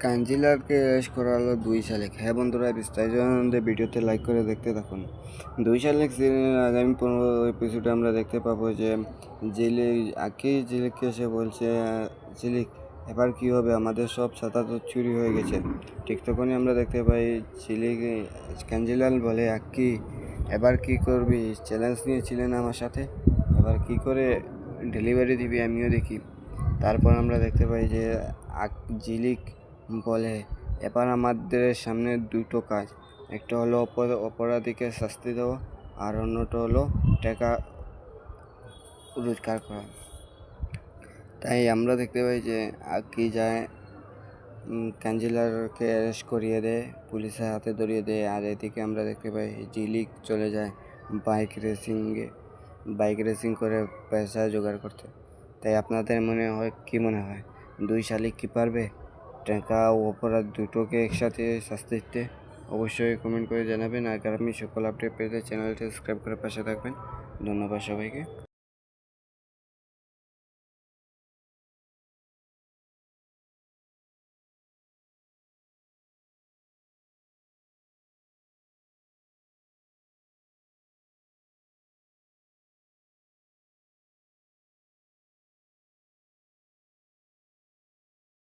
কাঞ্জিলারকে arrest করা হলো দুই শালিক। হ্যাঁ বন্ধুরা, বিস্তারিত ভিডিওতে লাইক করে দেখতে থাকুন। দুই শালিক সিরিয়ালের আগামী পনেরো এপিসোডে আমরা দেখতে পাবো যে, জেলে আকি ঝিলিককে এসে বলছে ঝিলিক এবার কি হবে? আমাদের সব ছাতা তো চুরি হয়ে গেছে। ঠিক তখনই আমরা দেখতে পাই ঝিলিক কাঞ্জিলাল বলে, আক্কি, এবার কি করবি? চ্যালেঞ্জ নিয়েছিলেন আমার সাথে? এবার কি করে ডেলিভারি দিবি? আমিও দেখি। তারপর আমরা দেখতে পাই যে, আক- ঝিলিক বলে। এবার আমাদের সামনে দুটো কাজ। একটা হলো অপর- অপরাধীকে শাস্তি দেওয়া, আর অন্যটা হলো টাকা রোজগার করা। তাই আমরা দেখতে পাই যে কি যায় কাঞ্জিলারকে অ্যারেস্ট করিয়ে দেয়, পুলিশের হাতে ধরিয়ে দেয়, আর এদিকে আমরা দেখতে পাই জিলিক চলে যায় বাইক রেসিংয়ে বাইক রেসিং করে পয়সা জোগাড় করতে। তাই আপনাদের মনে হয়, কি মনে হয়? দুই শালিক কি পারবে? টাকা ও অপরাধ দুটোকে একসাথে শাস্তি দিতে অবশ্যই কমেন্ট করে জানাবেন। আগামী সকল আপডেট পেতে চ্যানেলটি সাবস্ক্রাইব করে পাশে থাকবেন। ধন্যবাদ সবাইকে।